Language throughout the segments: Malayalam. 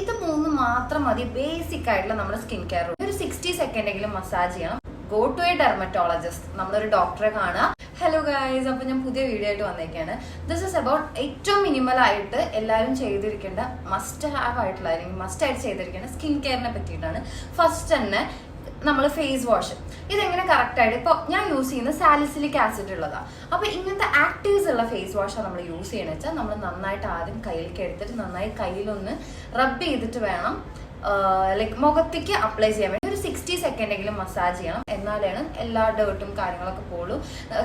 ഇത് മൂന്ന് മാത്രം മതി. ബേസിക് ആയിട്ടുള്ള നമ്മുടെ സ്കിൻ കെയർ ഒരു സിക്സ്റ്റി സെക്കൻഡ് എങ്കിലും മസാജ് ചെയ്യണം. ഗോ ടു എ ഡെർമറ്റോളജിസ്റ്റ് നമ്മളൊരു ഡോക്ടറെ കാണുക. ഹലോ ഗായ്സ് അപ്പൊ ഞാൻ പുതിയ വീഡിയോ ആയിട്ട് വന്നേക്കാണ്. ദിസ് ഇസ് അബൌട്ട് ഏറ്റവും മിനിമൽ ആയിട്ട് എല്ലാവരും ചെയ്തിരിക്കേണ്ട മസ്റ്റ് ഹാവ് ആയിട്ടുള്ള അല്ലെങ്കിൽ മസ്റ്റ് ആയിട്ട് ചെയ്തിരിക്കേണ്ട സ്കിൻ കെയറിനെ പറ്റിയിട്ടാണ്. ഫസ്റ്റ് തന്നെ നമ്മൾ ഫേസ് വാഷ് ഇതെങ്ങനെ കറക്റ്റ് ആയിട്ട്? ഇപ്പോൾ ഞാൻ യൂസ് ചെയ്യുന്ന സാലിസിലിക് ആസിഡ് ഉള്ളതാണ് അപ്പോൾ ഇങ്ങനത്തെ ആക്റ്റീവ്സ് ഉള്ള ഫേസ് വാഷാണ് നമ്മൾ യൂസ് ചെയ്യണമെന്ന് വെച്ചാൽ നമ്മൾ നന്നായിട്ട് ആദ്യം കയ്യിലേക്ക് എടുത്തിട്ട് നന്നായി കയ്യിലൊന്ന് റബ്ബ് ചെയ്തിട്ട് വേണം ലൈക്ക് മുഖത്തേക്ക് അപ്ലൈ ചെയ്യാൻ വേണ്ടി. ഒരു സിക്സ്റ്റി സെക്കൻഡ് എങ്കിലും മസാജ് ചെയ്യണം. എന്നാലാണ് എല്ലാ ഡേർട്ടും കാര്യങ്ങളൊക്കെ പോളൂ.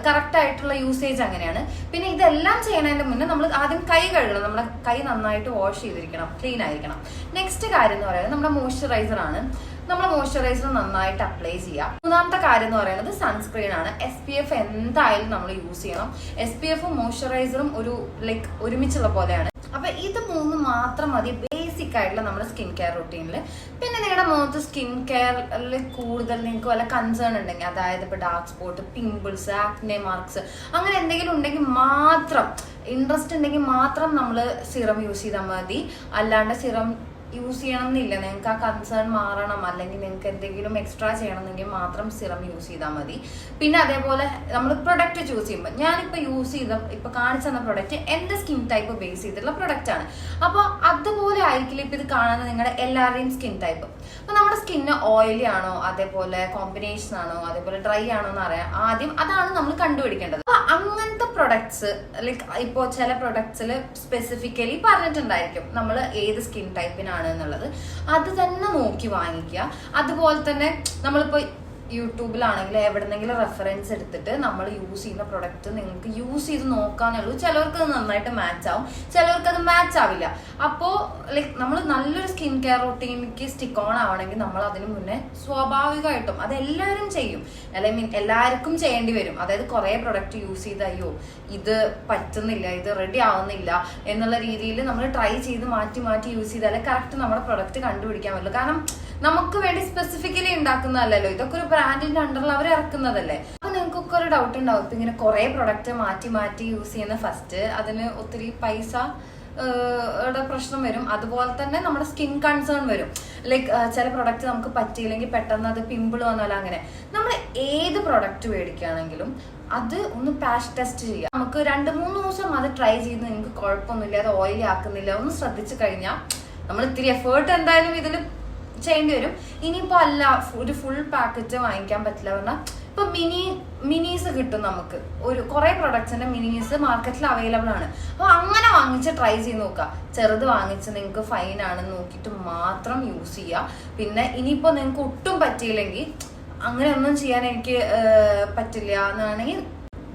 കറക്റ്റ് ആയിട്ടുള്ള യൂസേജ് അങ്ങനെയാണ്. പിന്നെ ഇതെല്ലാം ചെയ്യുന്നതിന്റെ മുന്നേ നമ്മൾ ആദ്യം കൈ കഴുകണം. നമ്മുടെ കൈ നന്നായിട്ട് വാഷ് ചെയ്തിരിക്കണം. ക്ലീൻ ആയിരിക്കണം. നെക്സ്റ്റ് കാര്യം എന്ന് പറയുന്നത് നമ്മുടെ മോയ്സ്ചറൈസർ ആണ്. നമ്മൾ മോയ്സ്ചറൈസർ നന്നായിട്ട് അപ്ലൈ ചെയ്യാം. മൂന്നാമത്തെ കാര്യം എന്ന് പറയുന്നത് സൺസ്ക്രീൻ ആണ്. എസ് പി എഫ് എന്തായാലും നമ്മൾ യൂസ് ചെയ്യണം. എസ് പി എഫും മോയ്സ്ചറൈസറും ഒരു ലൈക്ക് ഒരുമിച്ചുള്ള പോലെയാണ്. അപ്പൊ ഇത് മൂന്ന് മാത്രം മതി. ബേസിക് ആയിട്ടുള്ള നമ്മുടെ സ്കിൻ കെയർ റൂട്ടീനിൽ പിന്നെ നിങ്ങളുടെ മുഖത്ത് സ്കിൻ കെയറിൽ കൂടുതൽ നിങ്ങൾക്ക് വല്ല കൺസേൺ ഉണ്ടെങ്കിൽ അതായത് ഇപ്പൊ dark spot pimples acne marks അങ്ങനെ എന്തെങ്കിലും ഉണ്ടെങ്കിൽ മാത്രം ഇൻട്രസ്റ്റ് ഉണ്ടെങ്കിൽ മാത്രം നമ്മൾ സിറം യൂസ് ചെയ്താൽ മതി. അല്ലാണ്ട് സിറം യൂസ് ചെയ്യണം എന്നില്ല നിങ്ങൾക്ക് ആ കൺസേൺ മാറണം. അല്ലെങ്കിൽ നിങ്ങൾക്ക് എന്തെങ്കിലും എക്സ്ട്രാ ചെയ്യണമെന്നെങ്കിൽ മാത്രം സിറം യൂസ് ചെയ്താൽ മതി. പിന്നെ അതേപോലെ നമ്മൾ പ്രൊഡക്റ്റ് ചൂസ് ചെയ്യുമ്പോൾ ഞാനിപ്പോൾ യൂസ് ചെയ്ത ഇപ്പോൾ കാണിച്ചു തന്ന പ്രൊഡക്റ്റ് എന്റെ സ്കിൻ ടൈപ്പ് ബേസ് ചെയ്തിട്ടുള്ള പ്രൊഡക്റ്റ് ആണ്. അപ്പോൾ അതുപോലെ ആയിരിക്കില്ല ഇപ്പോൾ ഇത് കാണുന്ന നിങ്ങളുടെ എല്ലാവരുടെയും സ്കിൻ ടൈപ്പ് അപ്പോൾ നമ്മുടെ സ്കിന്ന് ഓയിലി ആണോ അതേപോലെ കോമ്പിനേഷൻ ആണോ അതേപോലെ ഡ്രൈ ആണോ എന്ന് അറിയാം ആദ്യം അതാണ് നമ്മൾ കണ്ടുപിടിക്കേണ്ടത്. അപ്പോൾ അങ്ങനത്തെ പ്രൊഡക്ട്സ് ലൈക്ക് ഇപ്പോ ചില പ്രൊഡക്ട്സിൽ സ്പെസിഫിക്കലി പറഞ്ഞിട്ടുണ്ടായിരിക്കും നമ്മൾ ഏത് സ്കിൻ ടൈപ്പിനാണ് എന്നുള്ളത്. അത് തന്നെ നോക്കി വാങ്ങിക്കുക. അതുപോലെ തന്നെ നമ്മളിപ്പോൾ യൂട്യൂബിലാണെങ്കിൽ എവിടെന്നെങ്കിലും റെഫറൻസ് എടുത്തിട്ട് നമ്മൾ യൂസ് ചെയ്യുന്ന പ്രൊഡക്റ്റ് നിങ്ങൾക്ക് യൂസ് ചെയ്ത് നോക്കാന്നുള്ളൂ ചിലവർക്ക് അത് നന്നായിട്ട് മാച്ച് ആവും. ചിലവർക്ക് അത് മാച്ച് ആവില്ല. അപ്പോൾ ലൈക്ക് നമ്മൾ നല്ലൊരു സ്കിൻ കെയർ റൊട്ടീനിക്ക് സ്റ്റിക്ക് ഓൺ ആവണമെങ്കിൽ നമ്മൾ അതിന് മുന്നേ സ്വാഭാവികമായിട്ടും അത് എല്ലാവരും ചെയ്യും. അല്ലെങ്കിൽ മീൻ എല്ലാവർക്കും ചെയ്യേണ്ടി വരും. അതായത് കുറേ പ്രൊഡക്റ്റ് യൂസ് ചെയ്ത് അയ്യോ ഇത് പറ്റുന്നില്ല ഇത് റെഡി ആവുന്നില്ല എന്നുള്ള രീതിയിൽ നമ്മൾ ട്രൈ ചെയ്ത് മാറ്റി മാറ്റി യൂസ് ചെയ്താലേ കറക്റ്റ് നമ്മുടെ പ്രൊഡക്റ്റ് കണ്ടുപിടിക്കാൻ പറ്റുള്ളൂ. കാരണം നമുക്ക് വേണ്ടി സ്പെസിഫിക്കലി ഉണ്ടാക്കുന്നതല്ലല്ലോ. ഇതൊക്കെ ഒരു ബ്രാൻഡിന്റെ അണ്ടറിൽ അവർ ഇറക്കുന്നതല്ലേ? അപ്പൊ നിങ്ങൾക്കൊക്കെ ഒരു ഡൗട്ട് ഉണ്ടാവും. ഇങ്ങനെ കുറെ പ്രൊഡക്റ്റ് മാറ്റി മാറ്റി യൂസ് ചെയ്യുന്ന ഫസ്റ്റ് അതിന് ഒത്തിരി പൈസ പ്രശ്നം വരും. അതുപോലെ തന്നെ നമ്മുടെ സ്കിൻ കൺസേൺ വരും. ലൈക്ക് ചില പ്രൊഡക്റ്റ് നമുക്ക് പറ്റിയില്ലെങ്കിൽ പെട്ടെന്ന് അത് പിമ്പിൾ വന്നാലോ അങ്ങനെ. നമ്മൾ ഏത് പ്രൊഡക്റ്റ് മേടിക്കുകയാണെങ്കിലും അത് ഒന്ന് പാഷ് ടെസ്റ്റ് ചെയ്യുക. നമുക്ക് രണ്ട് മൂന്ന് ദിവസം അത് ട്രൈ ചെയ്ത് നിങ്ങൾക്ക് കുഴപ്പമൊന്നുമില്ല അത് ഓയിലി ആക്കുന്നില്ല ഒന്ന് ശ്രദ്ധിച്ചു കഴിഞ്ഞാൽ നമ്മൾ ഇത്തിരി എഫേർട്ട് എന്തായാലും ഇതിൽ ചെയ്യേണ്ടി വരും. ഇനിയിപ്പോ അല്ല ഒരു ഫുൾ പാക്കറ്റ് വാങ്ങിക്കാൻ പറ്റില്ല പറഞ്ഞാൽ ഇപ്പൊ മിനി മിനീസ് കിട്ടും നമുക്ക്. ഒരു കുറെ പ്രൊഡക്ട്സിന്റെ മിനീസ് മാർക്കറ്റിൽ അവൈലബിൾ ആണ്. അപ്പൊ അങ്ങനെ വാങ്ങിച്ച് ട്രൈ ചെയ്ത് നോക്കുക ചെറുത് വാങ്ങിച്ച് നിങ്ങൾക്ക് ഫൈൻ ആണെന്ന് നോക്കിയിട്ട് മാത്രം യൂസ് ചെയ്യുക പിന്നെ ഇനിയിപ്പോ നിങ്ങൾക്ക് ഒട്ടും പറ്റിയില്ലെങ്കിൽ അങ്ങനെ ഒന്നും ചെയ്യാൻ എനിക്ക് പറ്റില്ല എന്നാണെങ്കിൽ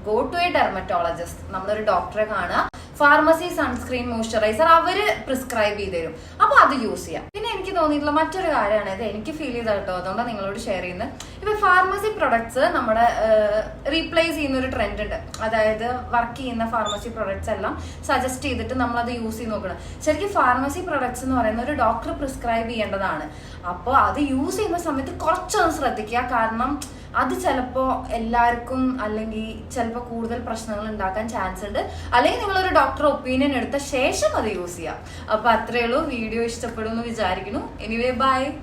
ഗോ ടു എ ഡെർമറ്റോളജിസ്റ്റ് നമ്മളൊരു ഡോക്ടറെ കാണുക. ഫാർമസി സൺസ്ക്രീൻ മോയ്സ്ചറൈസർ അവർ പ്രിസ്ക്രൈബ് ചെയ്ത് തരും. അപ്പൊ അത് യൂസ് ചെയ്യാം. തോന്നിയിട്ടുള്ള മറ്റൊരു കാര്യമാണ്. ഇത് എനിക്ക് ഫീൽ ചെയ്ത കേട്ടോ. അതുകൊണ്ടാണ് നിങ്ങളോട് ഷെയർ ചെയ്യുന്നത് ഇപ്പൊ ഫാർമസി പ്രൊഡക്ട്സ് നമ്മുടെ റീപ്ലേസ് ചെയ്യുന്ന ഒരു ട്രെൻഡ് ഉണ്ട്. അതായത് വർക്ക് ചെയ്യുന്ന ഫാർമസി പ്രൊഡക്ട്സ് എല്ലാം സജസ്റ്റ് ചെയ്തിട്ട് നമ്മൾ അത് യൂസ് ചെയ്ത് നോക്കണം. ശരിക്കും ഫാർമസി പ്രൊഡക്ട്സ് എന്ന് പറയുന്ന ഒരു ഡോക്ടർ പ്രിസ്ക്രൈബ് ചെയ്യേണ്ടതാണ്. അപ്പോൾ അത് യൂസ് ചെയ്യുന്ന സമയത്ത് കുറച്ചൊന്ന് ശ്രദ്ധിക്കുക. കാരണം അത് ചിലപ്പോൾ എല്ലാവർക്കും അല്ലെങ്കിൽ ചിലപ്പോൾ കൂടുതൽ പ്രശ്നങ്ങൾ ഉണ്ടാക്കാൻ ചാൻസ് ഉണ്ട്. അല്ലെങ്കിൽ നിങ്ങളൊരു ഡോക്ടർ ഒപ്പീനിയൻ എടുത്ത ശേഷം അത് യൂസ് ചെയ്യാം. അപ്പൊ അത്രയേ ഉള്ളൂ. വീഡിയോ ഇഷ്ടപ്പെടുമെന്ന് വിചാരിക്കുന്നു. Anyway, bye.